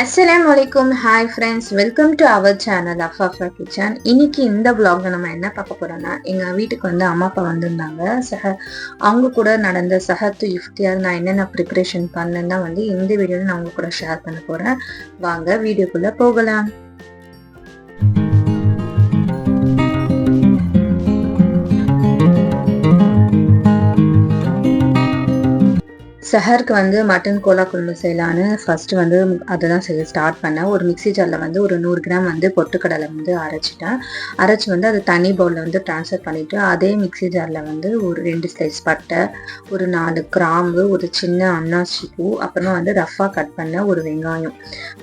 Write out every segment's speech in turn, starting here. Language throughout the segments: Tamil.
அஸ்லாம் வலைக்கம் hi friends welcome to our channel அஃபாஃபா kitchen இன்னைக்கு இந்த vlogல நம்ம என்ன பார்க்க போறோம்னா எங்க வீட்டுக்கு வந்து அம்மா அப்பா வந்திருந்தாங்க. சஹ அவங்க கூட நடந்த சஹத்து இஃப்தியார் நான் என்னென்ன ப்ரிப்பரேஷன் பண்ணேன்னா வந்து இந்த வீடியோவில் நான் அவங்க கூட ஷேர் பண்ண போறேன். வாங்க வீடியோக்குள்ள போகலாம். சஹருக்கு வந்து மட்டன் கோலா குழம்பு செய்யலான்னு ஃபஸ்ட்டு வந்து அதை தான் செய்ய ஸ்டார்ட் பண்ணேன். ஒரு மிக்ஸி ஜாரில் வந்து ஒரு நூறு கிராம் வந்து பொட்டுக்கடலை வந்து அரைச்சிட்டேன். அரைச்சி வந்து அதை தனி பவுலில் வந்து ட்ரான்ஸ்ஃபர் பண்ணிவிட்டு அதே மிக்ஸி ஜாரில் வந்து ஒரு ரெண்டு ஸ்லைஸ் பட்டை ஒரு நாலு கிராம்பு ஒரு சின்ன அன்னாசி பூ அப்புறமா வந்து ரஃப்பாக கட் பண்ண ஒரு வெங்காயம்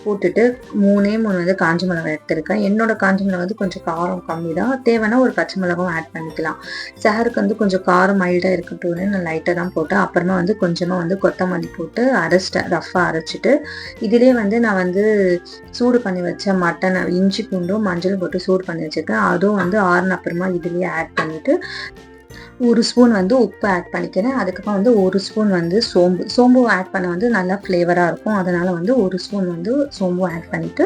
போட்டுட்டு மூணே மூணு வந்து காஞ்சி மிளகாய் எடுத்திருக்கேன். என்னோட காஞ்சி மிளகாய் வந்து கொஞ்சம் காரம் கம்மி தான். தேவைன்னா ஒரு பச்சை மிளகாவும் ஆட் பண்ணிக்கலாம். சஹருக்கு வந்து கொஞ்சம் காரம் மைல்டாக இருக்கட்டும்னு நான் லைட்டாக தான் போட்டேன். அப்புறமா வந்து கொஞ்சமாக வந்து கொத்தமல்லி போட்டு அரைச்சிட்டேன் ரஃப்பாக அரைச்சிட்டு இதிலே வந்து நான் வந்து சூடு பண்ணி வச்ச மட்டனை இஞ்சி பூண்டும் மஞ்சள் போட்டு சூடு பண்ணி வச்சுருக்கேன். அதுவும் வந்து ஆறுன அப்புறமா இதுலேயே ஆட் பண்ணிவிட்டு ஒரு ஸ்பூன் வந்து உப்பு ஆட் பண்ணிக்கிறேன். அதுக்கப்புறம் வந்து ஒரு ஸ்பூன் வந்து சோம்பு. சோம்பு ஆட் பண்ண வந்து நல்லா ஃப்ளேவராக இருக்கும். அதனால் வந்து ஒரு ஸ்பூன் வந்து சோம்பு ஆட் பண்ணிவிட்டு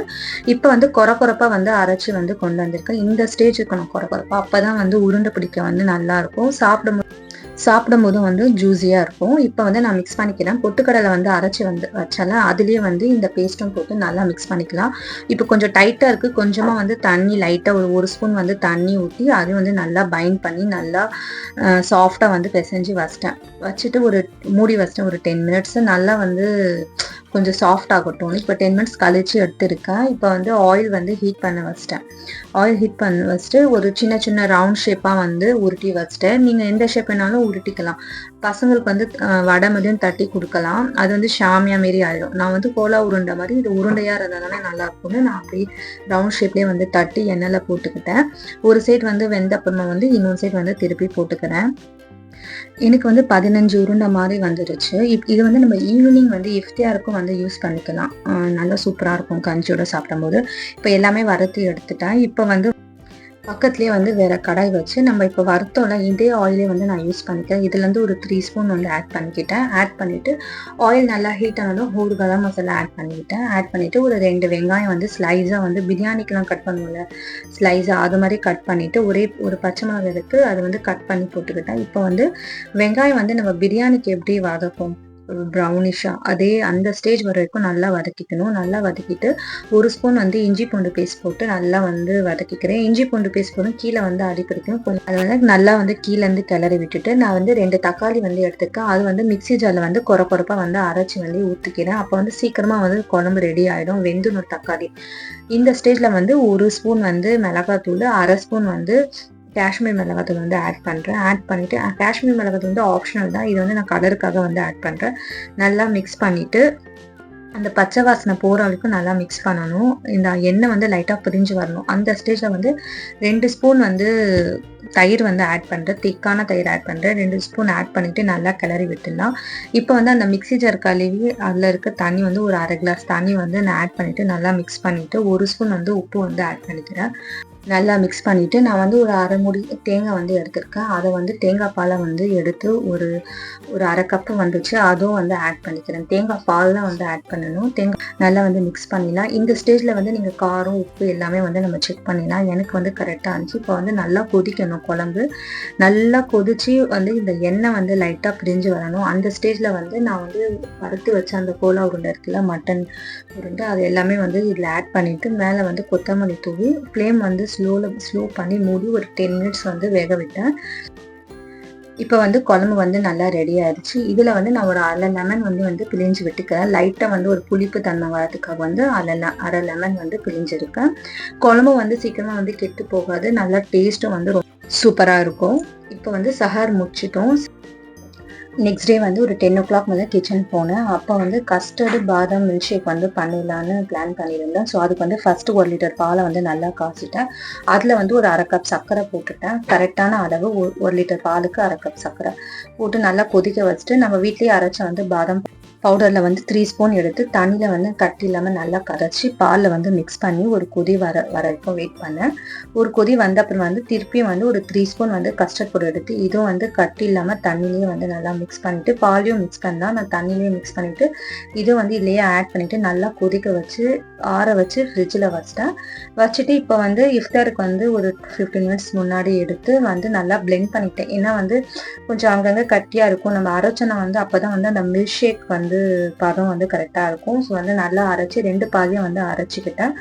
இப்போ வந்து கொர கொரப்பா வந்து அரைச்சி வந்து கொண்டு வந்திருக்கேன். இந்த ஸ்டேஜ் இருக்கணும் கொர கொரப்பா. அப்போ தான் வந்து உருண்டை பிடிக்க வந்து நல்லாயிருக்கும் சாப்பிடும்போது சாப்பிடும்போதும் வந்து ஜூஸியாக இருக்கும். இப்போ வந்து நான் மிக்ஸ் பண்ணிக்கிறேன். பொட்டுக்கடலை வந்து அரைச்சி வந்து வச்சால அதுலேயே வந்து இந்த பேஸ்ட்டும் போட்டு நல்லா மிக்ஸ் பண்ணிக்கலாம். இப்போ கொஞ்சம் டைட்டாக இருக்குது கொஞ்சமாக வந்து தண்ணி லைட்டாக ஒரு ஒரு ஸ்பூன் வந்து தண்ணி ஊற்றி அது வந்து நல்லா பைண்ட் பண்ணி நல்லா சாஃப்டாக வந்து பிசைஞ்சு வச்சிட்டேன். வச்சுட்டு ஒரு மூடி வச்சிட்டேன். ஒரு டென் மினிட்ஸ் நல்லா வந்து கொஞ்சம் சாஃப்ட் ஆகட்டும். இப்போ டென் மினிட்ஸ் கழிச்சு எடுத்திருக்கேன். இப்போ வந்து ஆயில் வந்து ஹீட் பண்ண வச்சிட்டேன். ஆயில் ஹீட் பண்ண வச்சுட்டு ஒரு சின்ன சின்ன ரவுண்ட் ஷேப்பாக வந்து உருட்டி வச்சிட்டேன். நீங்கள் எந்த ஷேப் வேணாலும் உருட்டிக்கலாம். பசங்களுக்கு வந்து வடை மாதிரியும் தட்டி கொடுக்கலாம். அது வந்து ஷாமியா மாரி ஆயிடும் நான் வந்து கோலா உருண்டை மாதிரி இது உருண்டையாக இருந்ததுனால நல்லா இருக்கும்னு நான் அப்படியே ரவுண்ட் ஷேப்லேயே வந்து தட்டி எண்ணெயில் போட்டுக்கிட்டேன். ஒரு சைடு வந்து வெந்த அப்புறமா வந்து இன்னொரு சைடு வந்து திருப்பி போட்டுக்கிறேன். எனக்கு வந்து பதினஞ்சு உருண்டை மாதிரி வந்துடுச்சு இப் இது வந்து நம்ம ஈவினிங் வந்து இஃப்தியாருக்கும் வந்து யூஸ் பண்ணிக்கலாம். நல்லா சூப்பராக இருக்கும் கஞ்சியோட சாப்பிடும்போது. இப்போ எல்லாமே வறுத்து எடுத்துட்டேன். இப்போ வந்து பக்கத்துலேயே வந்து வேற கடாய் வச்சு நம்ம இப்போ வறுத்தோம்ல இதே ஆயிலே வந்து நான் யூஸ் பண்ணிக்கிறேன். இதுலேருந்து ஒரு த்ரீ ஸ்பூன் வந்து ஆட் பண்ணிக்கிட்டேன். ஆட் பண்ணிவிட்டு ஆயில் நல்லா ஹீட் ஆனாலும் ஒரு கரம் மசாலா ஆட் பண்ணிக்கிட்டேன். ஆட் பண்ணிவிட்டு ஒரு ரெண்டு வெங்காயம் வந்து ஸ்லைஸாக வந்து பிரியாணிக்கெலாம் கட் பண்ணுவோம்ல ஸ்லைஸாக அது மாதிரி கட் பண்ணிவிட்டு ஒரே ஒரு பச்சை மிளகாய் எடுத்து அதை வந்து கட் பண்ணி போட்டுக்கிட்டேன். இப்போ வந்து வெங்காயம் வந்து நம்ம பிரியாணிக்கு எப்படி வதக்கும் ப்ரௌனிஷாக அதே அந்த ஸ்டேஜ் வரைக்கும் நல்லா வதக்கிக்கணும். நல்லா வதக்கிட்டு ஒரு ஸ்பூன் வந்து இஞ்சி பூண்டு பேஸ்ட் போட்டு நல்லா வந்து வதக்கிக்கிறேன். இஞ்சி பூண்டு பேஸ்ட் போதும் கீழே வந்து அடிப்பிடிக்கும் கொஞ்சம் அதை வந்து நல்லா வந்து கீழேருந்து கிளறி விட்டுட்டு நான் வந்து ரெண்டு தக்காளி வந்து எடுத்துருக்கேன். அது வந்து மிக்ஸி ஜாரில் வந்து கொர கொரப்பா வந்து அரைச்சி வந்து ஊற்றிக்கிறேன் அப்போ வந்து சீக்கிரமாக வந்து குழம்பு ரெடி ஆகிடும் வெந்துணும் தக்காளி. இந்த ஸ்டேஜில் வந்து ஒரு ஸ்பூன் வந்து மிளகாத்தூள் அரை ஸ்பூன் வந்து காஷ்மீர் மிளகாத்தூள் வந்து ஆட் பண்ணுறேன் ஆட் பண்ணிவிட்டு காஷ்மீர் மிளகாத்தூள் வந்து ஆப்ஷனல் தான். இது வந்து நான் கலருக்காக வந்து ஆட் பண்ணுறேன் நல்லா மிக்ஸ் பண்ணிவிட்டு அந்த பச்சை வாசனை போகிற வரைக்கும் நல்லா மிக்ஸ் பண்ணணும். இந்த எண்ணெய் வந்து லைட்டாக பிரிஞ்சு வரணும். அந்த ஸ்டேஜில் வந்து ரெண்டு ஸ்பூன் வந்து தயிர் வந்து ஆட் பண்ணுறேன் திக்கான தயிர் ஆட் பண்ணுறேன் ரெண்டு ஸ்பூன் ஆட் பண்ணிவிட்டு நல்லா கிளறி விட்டுடலாம். இப்போ வந்து அந்த மிக்ஸி ஜார் கழுவி அதில் இருக்க தண்ணி வந்து ஒரு அரை கிளாஸ் தண்ணி வந்து நான் ஆட் பண்ணிவிட்டு நல்லா மிக்ஸ் பண்ணிவிட்டு ஒரு ஸ்பூன் வந்து உப்பு வந்து ஆட் பண்ணிக்கிறேன். நல்லா மிக்ஸ் பண்ணிவிட்டு நான் வந்து ஒரு அரை முடி தேங்காய் வந்து எடுத்திருக்கேன். அதை வந்து தேங்காய் பாலை வந்து எடுத்து ஒரு ஒரு அரை கப்பு வந்துச்சு. அதுவும் வந்து ஆட் பண்ணிக்கிறேன். தேங்காய் பால் தான் வந்து ஆட் பண்ணணும். தேங்காய் நல்லா வந்து மிக்ஸ் பண்ணிடலாம் இந்த ஸ்டேஜில் வந்து நீங்கள் காரம் உப்பு எல்லாமே வந்து நம்ம செக் பண்ணிடலாம் எனக்கு வந்து கரெக்டாக இருந்துச்சு. இப்போ வந்து நல்லா கொதிக்கணும் குழம்பு. நல்லா கொதிச்சு வந்து இந்த எண்ணெய் வந்து லைட்டாக பிரிஞ்சு வரணும். அந்த ஸ்டேஜில் வந்து நான் வந்து பருத்து வச்ச அந்த கோலா உருண்டை இருக்குல்ல மட்டன் உருண்டை அது எல்லாமே வந்து இதில் ஆட் பண்ணிவிட்டு மேலே வந்து கொத்தமல்லி தூவி ஃப்ளேம் வந்து ஸ்லோவில் ஸ்லோ பண்ணி மூடி ஒரு டென் மினிட்ஸ் வந்து வேக விட்டேன். இப்போ வந்து குழம்பு வந்து நல்லா ரெடி ஆயிடுச்சு. இதில் வந்து நான் ஒரு அரை லெமன் வந்து வந்து பிழிஞ்சு விட்டுக்கிறேன். லைட்டாக வந்து ஒரு புளிப்பு தன்மை வரதுக்காக வந்து அரை அரை லெமன் வந்து பிழிஞ்சிருக்கேன். குழம்பு வந்து சீக்கிரமாக வந்து கெட்டு போகாது. நல்லா டேஸ்ட்டும் வந்து ரொம்ப சூப்பராக இருக்கும். இப்போ வந்து சஹார் முடிச்சிட்டோம். நெக்ஸ்ட் டே வந்து ஒரு டென் ஓ கிளாக் வந்து கிச்சன் போனேன். அப்போ வந்து கஸ்டர்டு பாதாம் மில்க் ஷேக் வந்து பண்ணிடலான்னு பிளான் பண்ணியிருந்தேன். ஸோ அதுக்கு வந்து ஃபஸ்ட்டு ஒரு லிட்டர் பாலை வந்து நல்லா காய்ச்சிட்டேன். அதில் வந்து ஒரு அரை கப் சர்க்கரை போட்டுட்டேன். கரெக்டான அளவு ஒரு- ஒரு லிட்டர் பாலுக்கு அரை கப் சர்க்கரை போட்டு நல்லா கொதிக்க வச்சுட்டு நம்ம வீட்லேயே அரைச்ச வந்து பாதாம் பவுடரில் வந்து த்ரீ ஸ்பூன் எடுத்து தண்ணியில் வந்து கட்டி இல்லாமல் நல்லா கரைச்சி பாலில் வந்து மிக்ஸ் பண்ணி ஒரு கொதி வர வரைக்கும் வெயிட் பண்ணேன். ஒரு கொதி வந்த அப்புறம் வந்து திருப்பியும் வந்து ஒரு த்ரீ ஸ்பூன் வந்து கஸ்டர்ட் பவுடர் எடுத்து இதுவும் வந்து கட்டி இல்லாமல் தண்ணிலையும் வந்து நல்லா மிக்ஸ் பண்ணிவிட்டு பாலையும் மிக்ஸ் பண்ணலாம். நான் தண்ணிலையும் மிக்ஸ் பண்ணிவிட்டு இதுவும் வந்து இல்லையே ஆட் பண்ணிவிட்டு நல்லா கொதிக்க வச்சு ஆற வச்சு ஃப்ரிட்ஜில் வச்சிட்டேன். வச்சுட்டு இப்போ வந்து இஃப்தாருக்கு வந்து ஒரு ஃபிஃப்டீன் மினிட்ஸ் முன்னாடி எடுத்து வந்து நல்லா பிளெண்ட் பண்ணிட்டேன். ஏன்னா வந்து கொஞ்சம் அங்கங்கே கட்டியாக இருக்கும். நம்ம அரைச்சனை வந்து அப்போ தான் வந்து அந்த மில்க் ஷேக் வந்து வந்து பதம் வந்து கரெக்டாக இருக்கும். ஸோ வந்து நல்லா அரைச்சி ரெண்டு பாலையும் வந்து அரைச்சிக்கிட்டேன்.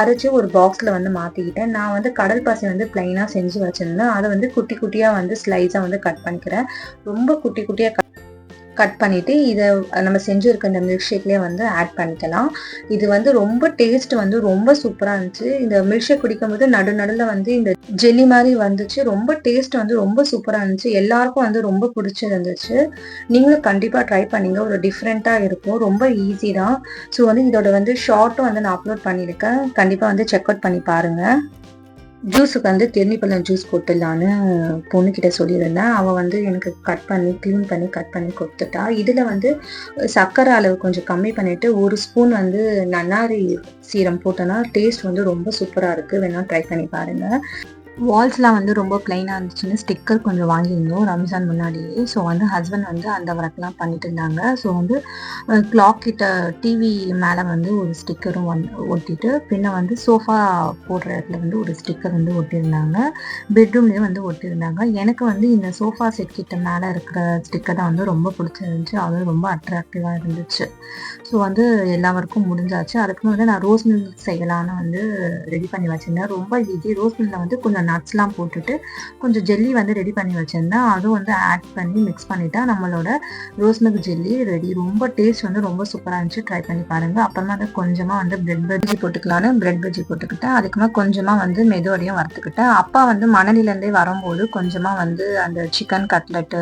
அரைச்சி ஒரு பாக்ஸில் வந்து மாற்றிக்கிட்டேன் நான் வந்து கடல் பாசி வந்து பிளைனாக செஞ்சு வச்சுருந்தேன். அதை வந்து குட்டி குட்டியாக வந்து ஸ்லைஸாக வந்து கட் பண்ணிக்கிறேன். ரொம்ப குட்டி குட்டியாக கட் பண்ணிவிட்டு இதை நம்ம செஞ்சுருக்க இந்த மில்க் ஷேக்லேயே வந்து ஆட் பண்ணிக்கலாம். இது வந்து ரொம்ப டேஸ்ட் வந்து ரொம்ப சூப்பராக இருந்துச்சு. இந்த மில்க் ஷேக் குடிக்கும்போது நடு நடுவில் வந்து இந்த ஜெல்லி மாதிரி வந்துச்சு. ரொம்ப டேஸ்ட் வந்து ரொம்ப சூப்பராக இருந்துச்சு. எல்லாருக்கும் வந்து ரொம்ப பிடிச்சிருந்துச்சு. நீங்களும் கண்டிப்பாக ட்ரை பண்ணிங்க. ஒரு டிஃப்ரெண்ட்டாக இருக்கும். ரொம்ப ஈஸி தான். ஸோ வந்து இதோட வந்து ஷார்ட்டும் வந்து நான் அப்லோட் பண்ணியிருக்கேன். கண்டிப்பாக வந்து செக் அவுட் பண்ணி பாருங்கள் ஜூஸுக்கு வந்து தென்னிப்பழம் ஜூஸ் போட்டுடலான்னு பொண்ணுக்கிட்ட சொல்லியிருந்தேன். அவள் வந்து எனக்கு கட் பண்ணி க்ளீன் பண்ணி கட் பண்ணி கொடுத்துட்டா. இதில் வந்து சர்க்கரை அளவு கொஞ்சம் கம்மி பண்ணிவிட்டு ஒரு ஸ்பூன் வந்து நன்னாரி சீரம் போட்டோன்னா டேஸ்ட் வந்து ரொம்ப சூப்பராக இருக்குது வேணால் ட்ரை பண்ணி பாருங்கள் வால்ஸ்லாம் வந்து ரொம்ப ப்ளைனாக இருந்துச்சுன்னு ஸ்டிக்கர் கொஞ்சம் வாங்கியிருந்தோம் ரம்ஜான் முன்னாடியே. ஸோ வந்து ஹஸ்பண்ட் வந்து அந்த ஒர்க்லாம் பண்ணிட்டு இருந்தாங்க. ஸோ வந்து கிளாக் கிட்ட டிவி மேலே வந்து ஒரு ஸ்டிக்கரும் வந்து ஒட்டிட்டு பின்ன வந்து சோஃபா போடுற இடத்துல வந்து ஒரு ஸ்டிக்கர் வந்து ஒட்டியிருந்தாங்க. பெட்ரூம்லேயும் வந்து ஒட்டியிருந்தாங்க. எனக்கு வந்து இந்த சோஃபா செட் கிட்ட மேலே இருக்கிற ஸ்டிக்கர் தான் வந்து ரொம்ப பிடிச்சிருந்துச்சு. அது ரொம்ப அட்ராக்டிவாக இருந்துச்சு. ஸோ வந்து எல்லா ஒர்க்கும் முடிஞ்சாச்சு. அதுக்கு வந்து நான் ரோஸ் மில் செய்யலான்னு வந்து ரெடி பண்ணி வச்சுருந்தேன். ரொம்ப ஈஸி ரோஸ் மில்லில் வந்து கொஞ்சம் நட்ஸ்லாம் போட்டுட்டு கொஞ்சம் ஜெல்லி வந்து ரெடி பண்ணி வச்சுருந்தேன் அதுவும் வந்து ஆட் பண்ணி மிக்ஸ் பண்ணிட்டா நம்மளோட ரோஸ் மில்க் ஜெல்லி ரெடி ரொம்ப டேஸ்ட் வந்து ரொம்ப சூப்பராக இருந்துச்சு. ட்ரை பண்ணி பாருங்கள் அப்புறமா வந்து கொஞ்சமாக வந்து பிரெட் பஜ்ஜி போட்டுக்கலான்னு பிரெட் பஜ்ஜி போட்டுக்கிட்டேன் அதுக்குமே கொஞ்சமாக வந்து மெதுவடையும் வறுத்துக்கிட்டேன் அப்பா வந்து மணலிலேருந்தே வரும்போது கொஞ்சமாக வந்து அந்த சிக்கன் கட்லெட்டு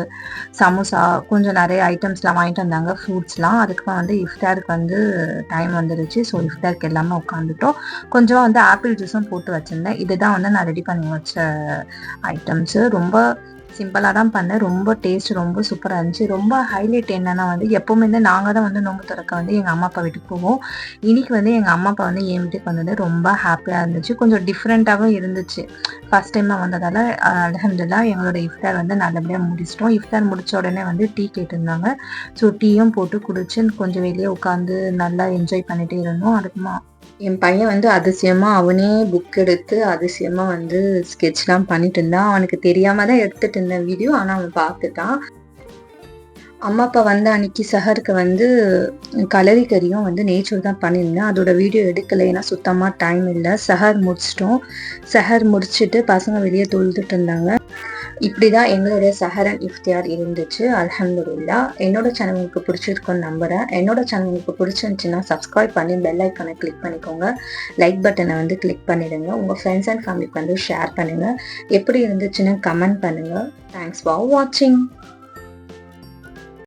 சமோசா கொஞ்சம் நிறைய ஐட்டம்ஸ்லாம் வாங்கிட்டு வந்தாங்க. ஃப்ரூட்ஸ்லாம் அதுக்குமே வந்து இஃப்தாருக்கு வந்து டைம் வந்துருச்சு. ஸோ இஃப்தாருக்கு எல்லாமே உட்காந்துட்டோம். கொஞ்சமாக வந்து ஆப்பிள் ஜூஸும் போட்டு வச்சுருந்தேன். இதுதான் வந்து நான் ரெடி பண்ணி வச்ச ஐட்டம்ஸு ரொம்ப சிம்பிளாக தான் பண்ணேன். ரொம்ப டேஸ்ட் ரொம்ப சூப்பராக இருந்துச்சு. ரொம்ப ஹைலைட் என்னென்னா வந்து எப்போவுமே வந்து நாங்கள் தான் வந்து நோம்பு திறக்க வந்து எங்கள் அம்மா அப்பா வீட்டுக்கு போவோம். இன்னைக்கு வந்து எங்கள் அம்மா அப்பா வந்து என் வீட்டுக்கு வந்தது ரொம்ப ஹாப்பியாக இருந்துச்சு. கொஞ்சம் டிஃப்ரெண்ட்டாகவும் இருந்துச்சு. ஃபஸ்ட் டைமாக வந்ததால் அலமதுல்லா எங்களோட இஃப்தார் வந்து நல்லபடியாக முடிச்சிட்டோம். இஃப்தார் முடித்த உடனே வந்து டீ கேட்டிருந்தாங்க. ஸோ டீயும் போட்டு குடிச்சு கொஞ்சம் வெளியே உட்காந்து நல்லா என்ஜாய் பண்ணிகிட்டே இருந்தோம். அதுக்குமா என் பையன் வந்து அதிசயமா அவனே புக் எடுத்து அதிசயமா வந்து ஸ்கெட்ச்லாம் பண்ணிட்டு இருந்தான். அவனுக்கு தெரியாம தான் எடுத்துட்டு இருந்தேன் வீடியோ ஆனா அவன் பார்த்துட்டான். அம்மா அப்பா வந்து அன்னைக்கு சஹருக்கு வந்து கலரி கறியும் வந்து நேச்சர் தான் பண்ணியிருந்தேன். அதோட வீடியோ எடுக்கலை ஏன்னா சுத்தமாக டைம் இல்லை. சஹர் முடிச்சிட்டோம். சஹர் முடிச்சுட்டு பசங்க வெளியே தொழுதுட்டு இருந்தாங்க. இப்படி தான் எங்களுடைய சஹரன் இஃப்தியார் இருந்துச்சு. அலமதுல்லா என்னோட சேனல் உங்களுக்கு பிடிச்சிருக்குன்னு நம்புகிறேன் என்னோட சேனல் உங்களுக்கு பிடிச்சிருந்துச்சுன்னா சப்ஸ்கிரைப் பண்ணி பெல் ஐக்கனை கிளிக் பண்ணிக்கோங்க. லைக் பட்டனை வந்து கிளிக் பண்ணிடுங்க. உங்கள் ஃப்ரெண்ட்ஸ் அண்ட் ஃபேமிலிக்கு வந்து ஷேர் பண்ணுங்கள் எப்படி இருந்துச்சுன்னு கமெண்ட் பண்ணுங்கள் தேங்க்ஸ் ஃபார் வாட்சிங்